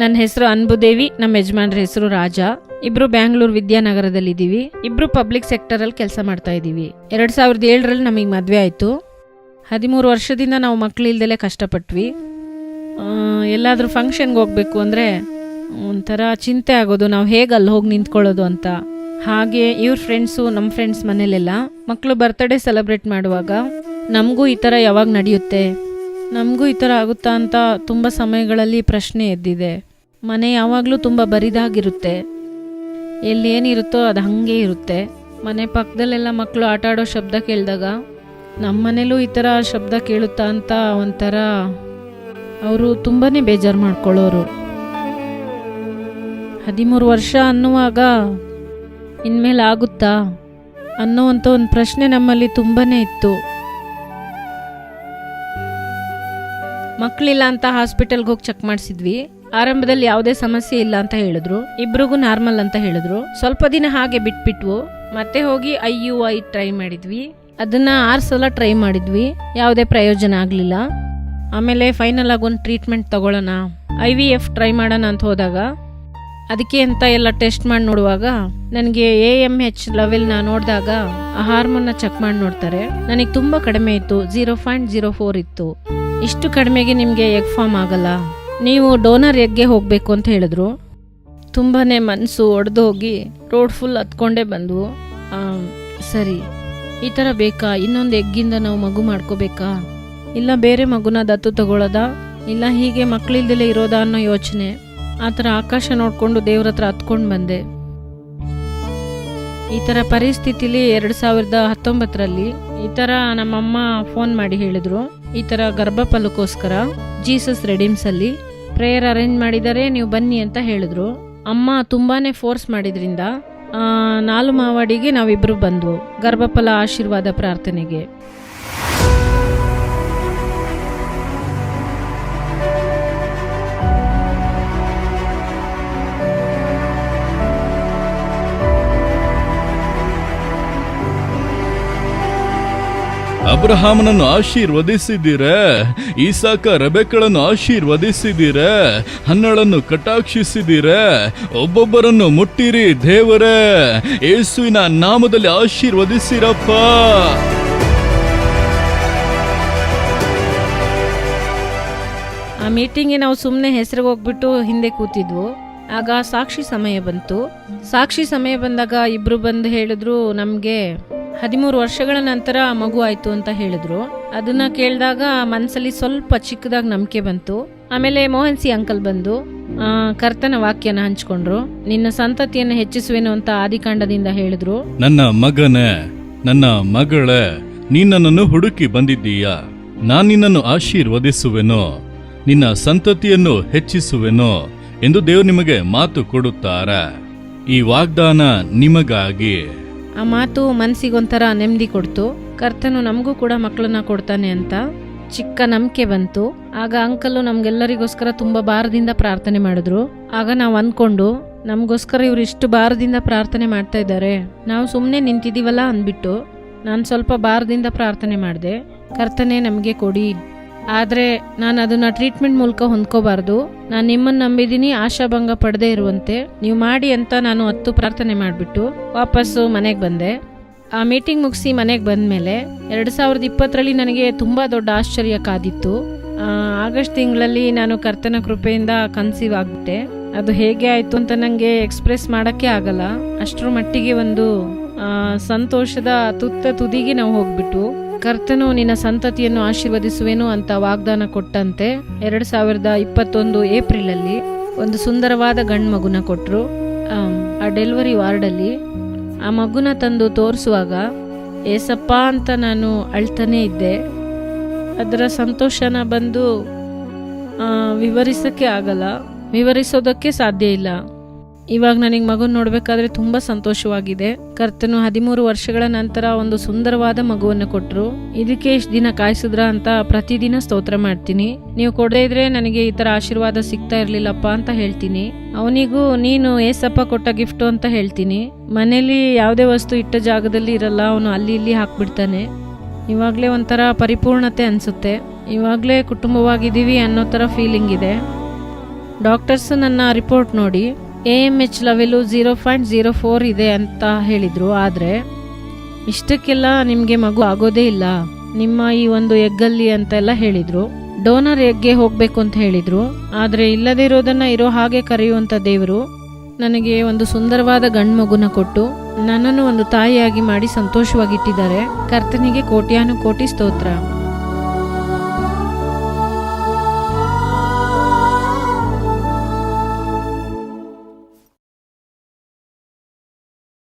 ನನ್ನ ಹೆಸರು ಅನ್ಬುದೇವಿ, ನಮ್ಮ ಯಜಮಾನ್ರ ಹೆಸರು ರಾಜ. ಇಬ್ರು ಬ್ಯಾಂಗ್ಳೂರ್ ವಿದ್ಯಾನಗರದಲ್ಲಿ ಇದ್ದೀವಿ ಇಬ್ರು ಪಬ್ಲಿಕ್ ಸೆಕ್ಟರ್ ಅಲ್ಲಿ ಕೆಲಸ ಮಾಡ್ತಾ ಇದ್ದೀವಿ. ಎರಡ್ ಸಾವಿರದ ಏಳರಲ್ಲಿ ನಮಗೆ ಮದುವೆ ಆಯಿತು. ಹದಿಮೂರು ವರ್ಷದಿಂದ ನಾವು ಮಕ್ಳು ಇಲ್ದಲೆ ಕಷ್ಟಪಟ್ವಿ. ಎಲ್ಲಾದರೂ ಎಲ್ಲಾದ್ರೂ ಫಂಕ್ಷನ್ಗೆ ಹೋಗ್ಬೇಕು ಅಂದರೆ ಒಂಥರ ಚಿಂತೆ ಆಗೋದು, ನಾವು ಹೇಗೆ ಅಲ್ಲಿ ಹೋಗಿ ನಿಂತ್ಕೊಳ್ಳೋದು ಅಂತ. ಹಾಗೆ ಇವ್ರ ಫ್ರೆಂಡ್ಸು ನಮ್ಮ ಫ್ರೆಂಡ್ಸ್ ಮನೇಲೆಲ್ಲ ಮಕ್ಕಳು ಬರ್ತ್ಡೇ ಸೆಲೆಬ್ರೇಟ್ ಮಾಡುವಾಗ ನಮಗೂ ಈ ಥರ ಯಾವಾಗ ನಡೆಯುತ್ತೆ? ನಮಗೂ ಈ ಥರ ಆಗುತ್ತಾ ಅಂತ ತುಂಬ ಸಮಯಗಳಲ್ಲಿ ಪ್ರಶ್ನೆ ಎದ್ದಿದೆ. ಮನೆ ಯಾವಾಗಲೂ ತುಂಬ ಬರಿದಾಗಿರುತ್ತೆ. ಎಲ್ಲಿ ಏನಿರುತ್ತೋ ಅದು ಹಾಗೆ ಇರುತ್ತೆ. ಮನೆ ಪಕ್ಕದಲ್ಲೆಲ್ಲ ಮಕ್ಕಳು ಆಟ ಆಡೋ ಶಬ್ದ ಕೇಳಿದಾಗ ನಮ್ಮ ಮನೇಲೂ ಈ ಥರ ಶಬ್ದ ಕೇಳುತ್ತಾ ಅಂತ ಒಂಥರ ಅವರು ತುಂಬಾ ಬೇಜಾರು ಮಾಡ್ಕೊಳ್ಳೋರು. ಹದಿಮೂರು ವರ್ಷ ಅನ್ನುವಾಗ ಇನ್ಮೇಲೆ ಆಗುತ್ತಾ ಅನ್ನೋವಂಥ ಒಂದು ಪ್ರಶ್ನೆ ನಮ್ಮಲ್ಲಿ ತುಂಬಾ ಇತ್ತು. ಮಕ್ಕಳಿಲ್ಲ ಅಂತ ಹಾಸ್ಪಿಟಲ್ಗೆ ಹೋಗಿ ಚೆಕ್ ಮಾಡಿಸಿದ್ವಿ. ಆರಂಭದಲ್ಲಿ ಯಾವುದೇ ಸಮಸ್ಯೆ ಇಲ್ಲ ಅಂತ ಹೇಳಿದ್ರು. ಇಬ್ರಿಗೂ ನಾರ್ಮಲ್ ಅಂತ ಹೇಳಿದ್ರು. ಸ್ವಲ್ಪ ದಿನ ಹಾಗೆ ಬಿಟ್ಬಿಟ್ವು. ಮತ್ತೆ ಹೋಗಿ ಐ ಯು ಐ ಟ್ರೈ ಮಾಡಿದ್ವಿ. ಅದನ್ನ ಆರು ಸಲ ಟ್ರೈ ಮಾಡಿದ್ವಿ. ಯಾವುದೇ ಪ್ರಯೋಜನ ಆಗಲಿಲ್ಲ. ಆಮೇಲೆ ಫೈನಲ್ ಆಗಿ ಒಂದು ಟ್ರೀಟ್ಮೆಂಟ್ ತಗೊಳ್ಳೋಣ, ಐ ವಿ ಎಫ್ ಟ್ರೈ ಮಾಡೋಣ ಅಂತ ಹೋದಾಗ, ಅದಕ್ಕೆ ಅಂತ ಎಲ್ಲ ಟೆಸ್ಟ್ ಮಾಡಿ ನೋಡುವಾಗ, ನನಗೆ ಎ ಎಂ ಹೆಚ್ ಲೆವೆಲ್ನ ನೋಡಿದಾಗ ಆ ಹಾರ್ಮೋನ್ನ ಚೆಕ್ ಮಾಡಿ ನೋಡ್ತಾರೆ. ನನಗೆ ತುಂಬ ಕಡಿಮೆ ಇತ್ತು ಜೀರೋ ಪಾಯಿಂಟ್ ಜೀರೋ ಫೋರ್ ಇತ್ತು. ಇಷ್ಟು ಕಡಿಮೆಗೆ ನಿಮಗೆ ಎಗ್ ಫಾರ್ಮ್ ಆಗಲ್ಲ. ನೀವು ಡೋನರ್ ಎಗ್ಗೆ ಹೋಗಬೇಕು ಅಂತ ಹೇಳಿದ್ರು. ತುಂಬಾ ಮನಸ್ಸು ಒಡೆದು ಹೋಗಿ ರೋಡ್ ಫುಲ್ ಹತ್ಕೊಂಡೇ ಬಂದವು. ಸರಿ, ಈ ಥರ ಬೇಕಾ? ಇನ್ನೊಂದು ಎಗ್ಗಿಂದ ನಾವು ಮಗು ಮಾಡ್ಕೋಬೇಕಾ? ಇಲ್ಲ, ಬೇರೆ ಮಗುನ ದತ್ತು ತಗೊಳ್ಳೋದಾ ಇಲ್ಲ, ಹೀಗೆ ಮಕ್ಕಳಿಲ್ದಲೇ ಇರೋದಾ ಅನ್ನೋ ಯೋಚನೆ. ಆ ಥರ ಆಕಾಶ ನೋಡಿಕೊಂಡು ದೇವ್ರ ಹತ್ರ ಹತ್ಕೊಂಡು ಬಂದೆ. ಈ ಥರ ಪರಿಸ್ಥಿತಿಲಿ ಎರಡು ಸಾವಿರದ ಹತ್ತೊಂಬತ್ತರಲ್ಲಿ ಈ ಥರ ನಮ್ಮಮ್ಮ ಫೋನ್ ಮಾಡಿ ಹೇಳಿದ್ರು. ಈ ಥರ ಗರ್ಭಫಲಕ್ಕೋಸ್ಕರ ಜೀಸಸ್ ರೆಡಿಮ್ಸಲ್ಲಿ ಪ್ರೇಯರ್ ಅರೇಂಜ್ ಮಾಡಿದರೆ ನೀವು ಬನ್ನಿ ಅಂತ ಹೇಳಿದ್ರು. ಅಮ್ಮ ತುಂಬಾನೇ ಫೋರ್ಸ್ ಮಾಡಿದ್ರಿಂದ ಆ, ನಾಲು ಮಾವಾಡಿಗೆ ನಾವಿಬ್ರು ಬಂದ್ವು ಗರ್ಭಫಲ ಆಶೀರ್ವಾದ ಪ್ರಾರ್ಥನೆಗೆ. ಅಬ್ರಹಾಮನನ್ನು ಆಶೀರ್ವದಿಸಿದ್ದೀರ ಈಸಾಕ ರೆಬೆಕಳನ್ನು ಆಶೀರ್ವದಿಸಿದ್ದೀರ ಹನ್ನಳನ್ನು ಕಟಾಕ್ಷಿಸಿದ್ದೀರ ಒಬ್ಬೊಬ್ಬರನ್ನು ಮುಟ್ಟಿರಿ ದೇವರ. ಯೇಸುವಿನ ನಾಮದಲ್ಲಿ ಆಶೀರ್ವದಿಸಿರಪ್ಪ. ಆ ಮೀಟಿಂಗ್ಗೆ ನಾವು ಸುಮ್ಮನೆ ಹೆಸರಿಗೆ ಹೋಗ್ಬಿಟ್ಟು ಹಿಂದೆ ಕೂತಿದ್ವು. ಆಗ ಸಾಕ್ಷಿ ಸಮಯ ಬಂತು. ಸಾಕ್ಷಿ ಸಮಯ ಬಂದಾಗ ಇಬ್ರು ಬಂದು ಹೇಳಿದ್ರು, ನಮಗೆ ಹದಿಮೂರು ವರ್ಷಗಳ ನಂತರ ಮಗು ಆಯ್ತು ಅಂತ ಹೇಳಿದ್ರು. ಅದನ್ನ ಕೇಳಿದಾಗ ಮನಸ್ಸಲ್ಲಿ ಸ್ವಲ್ಪ ಚಿಕ್ಕದಾಗಿ ನಂಬಿಕೆ ಬಂತು. ಆಮೇಲೆ ಮೋಹನ್ ಸಿ ಅಂಕಲ್ ಬಂದು ಕರ್ತನ ವಾಕ್ಯನ ಹಂಚ್ಕೊಂಡ್ರು. ನಿನ್ನ ಸಂತತಿಯನ್ನು ಹೆಚ್ಚಿಸುವೆನು ಅಂತ ಆದಿಕಾಂಡದಿಂದ ಹೇಳಿದ್ರು. ನನ್ನ ಮಗನೇ, ನನ್ನ ಮಗಳೇ ನೀನನ್ನು ಹುಡುಕಿ ಬಂದಿದ್ದೀಯಾ? ನಾನು ನಿನ್ನನ್ನು ಆಶೀರ್ವದಿಸುವೆನು. ನಿನ್ನ ಸಂತತಿಯನ್ನು ಹೆಚ್ಚಿಸುವೆನು ಎಂದು ದೇವರು ನಿಮಗೆ ಮಾತು ಕೊಡುತ್ತಾರೆ. ಈ ವಾಗ್ದಾನ ನಿಮಗಾಗಿ. ಆ ಮಾತು ಮನಸ್ಸಿಗೊಂಥರ ನೆಮ್ಮದಿ ಕೊಡ್ತು. ಕರ್ತನು ನಮಗೂ ಕೂಡ ಮಕ್ಕಳನ್ನ ಕೊಡ್ತಾನೆ ಅಂತ. ಚಿಕ್ಕ ನಂಬಿಕೆ ಬಂತು. ಆಗ ಅಂಕಲು ನಮ್ಗೆಲ್ಲರಿಗೋಸ್ಕರ ತುಂಬಾ ಭಾರದಿಂದ ಪ್ರಾರ್ಥನೆ ಮಾಡಿದ್ರು. ಆಗ ನಾವು ಅಂದ್ಕೊಂಡು, ನಮಗೋಸ್ಕರ ಇವ್ರು ಇಷ್ಟು ಭಾರದಿಂದ ಪ್ರಾರ್ಥನೆ ಮಾಡ್ತಾ ಇದ್ದಾರೆ. ನಾವು ಸುಮ್ಮನೆ ನಿಂತಿದ್ದೀವಲ್ಲ ಅಂದ್ಬಿಟ್ಟು, ನಾನು ಸ್ವಲ್ಪ ಭಾರದಿಂದ ಪ್ರಾರ್ಥನೆ ಮಾಡಿದೆ. ಕರ್ತನೆ ನಮಗೆ ಕೊಡಿ. ಆದರೆ ನಾನು ಅದನ್ನು ಟ್ರೀಟ್ಮೆಂಟ್ ಮೂಲಕ ಹೊಂದ್ಕೋಬಾರ್ದು. ನಾನು ನಿಮ್ಮನ್ನು ನಂಬಿದ್ದೀನಿ ಆಶಾಭಂಗ ಪಡದೇ ಇರುವಂತೆ. ನೀವು ಮಾಡಿ ಅಂತ ನಾನು ಹತ್ತು ಪ್ರಾರ್ಥನೆ ಮಾಡಿಬಿಟ್ಟು ವಾಪಸ್ಸು ಮನೆಗೆ ಬಂದೆ. ಆ ಮೀಟಿಂಗ್ ಮುಗಿಸಿ ಮನೆಗೆ ಬಂದಮೇಲೆ ಎರಡು ಸಾವಿರದ ಇಪ್ಪತ್ತರಲ್ಲಿ ನನಗೆ ತುಂಬ ದೊಡ್ಡ ಆಶ್ಚರ್ಯ ಕಾದಿತ್ತು. ಆಗಸ್ಟ್ ತಿಂಗಳಲ್ಲಿ ನಾನು ಕರ್ತನ ಕೃಪೆಯಿಂದ ಕನ್ಸೀವ್ ಆಗ್ಬಿಟ್ಟೆ. ಅದು ಹೇಗೆ ಆಯಿತು ಅಂತ ನನಗೆ ಎಕ್ಸ್ಪ್ರೆಸ್ ಮಾಡೋಕ್ಕೆ ಆಗಲ್ಲ. ಅಷ್ಟರ ಮಟ್ಟಿಗೆ ಒಂದು ಸಂತೋಷದ ತುತ್ತ ತುದಿಗೆ ನಾವು ಹೋಗ್ಬಿಟ್ಟು ಕರ್ತನು ನಿನ್ನ ಸಂತತಿಯನ್ನು ಆಶೀರ್ವದಿಸುವೆನು ಅಂತ ವಾಗ್ದಾನ ಕೊಟ್ಟಂತೆ ಎರಡು ಸಾವಿರದ ಇಪ್ಪತ್ತೊಂದು ಏಪ್ರಿಲ್ ಅಲ್ಲಿ ಒಂದು ಸುಂದರವಾದ ಗಂಡು ಮಗುನ ಕೊಟ್ಟರು ಆ ಡೆಲಿವರಿ ವಾರ್ಡಲ್ಲಿ ಆ ಮಗುನ ತಂದು ತೋರಿಸುವಾಗ, ಏಸಪ್ಪ ಅಂತ ನಾನು ಅಳ್ತಾನೇ ಇದ್ದೆ. ಅದರ ಸಂತೋಷನ ಬಂದು ವಿವರಿಸಕ್ಕೆ ಆಗಲ್ಲ. ವಿವರಿಸೋದಕ್ಕೆ ಸಾಧ್ಯ ಇಲ್ಲ. ಇವಾಗ ನನಗೆ ಮಗು ನೋಡಬೇಕಾದ್ರೆ ತುಂಬ ಸಂತೋಷವಾಗಿದೆ. ಕರ್ತನು ಹದಿಮೂರು ವರ್ಷಗಳ ನಂತರ ಒಂದು ಸುಂದರವಾದ ಮಗುವನ್ನು ಕೊಟ್ಟರು ಇದಕ್ಕೆ ಇಷ್ಟು ದಿನ ಕಾಯಿಸಿದ್ರ ಅಂತ ಪ್ರತಿದಿನ ಸ್ತೋತ್ರ ಮಾಡ್ತೀನಿ. ನೀವು ಕೊಡದೇ ಇದ್ರೆ ನನಗೆ ಈ ಥರ ಆಶೀರ್ವಾದ ಸಿಗ್ತಾ ಇರಲಿಲ್ಲಪ್ಪ ಅಂತ ಹೇಳ್ತೀನಿ. ಅವನಿಗೂ ನೀನು ಏಸಪ್ಪ ಕೊಟ್ಟ ಗಿಫ್ಟು ಅಂತ ಹೇಳ್ತೀನಿ. ಮನೇಲಿ ಯಾವುದೇ ವಸ್ತು ಇಟ್ಟ ಜಾಗದಲ್ಲಿ ಇರಲ್ಲ, ಅವನು ಅಲ್ಲಿ ಇಲ್ಲಿ ಹಾಕ್ಬಿಡ್ತಾನೆ. ಇವಾಗಲೇ ಒಂಥರ ಪರಿಪೂರ್ಣತೆ ಅನಿಸುತ್ತೆ. ಇವಾಗಲೇ ಕುಟುಂಬವಾಗಿದ್ದೀವಿ ಅನ್ನೋ ಥರ ಫೀಲಿಂಗ್ ಇದೆ. ಡಾಕ್ಟರ್ಸ್ ನನ್ನ ರಿಪೋರ್ಟ್ ನೋಡಿ. A M H level zero point zero four ಇದೆ ಅಂತ ಹೇಳಿದರು. ಆದರೆ ಇಷ್ಟಕ್ಕೆಲ್ಲ ನಿಮಗೆ ಮಗು ಆಗೋದೇ ಇಲ್ಲ. ನಿಮ್ಮ ಈ ಒಂದು ಎಗ್ಗಲ್ಲಿ ಅಂತೆಲ್ಲ ಹೇಳಿದರು. ಡೋನರ್ ಎಗ್ಗೆ ಹೋಗಬೇಕು ಅಂತ ಹೇಳಿದರು. ಆದರೆ ಇಲ್ಲದೇ ಇರೋದನ್ನ ಇರೋ ಹಾಗೆ ಕರೆಯುವಂಥ ದೇವರು ನನಗೆ ಒಂದು ಸುಂದರವಾದ ಗಂಡು ಮಗುನ ಕೊಟ್ಟು ನನ್ನನ್ನು ಒಂದು ತಾಯಿಯಾಗಿ ಮಾಡಿ ಸಂತೋಷವಾಗಿಟ್ಟಿದ್ದಾರೆ. ಕರ್ತನಿಗೆ ಕೋಟ್ಯಾನು ಕೋಟಿ ಸ್ತೋತ್ರ.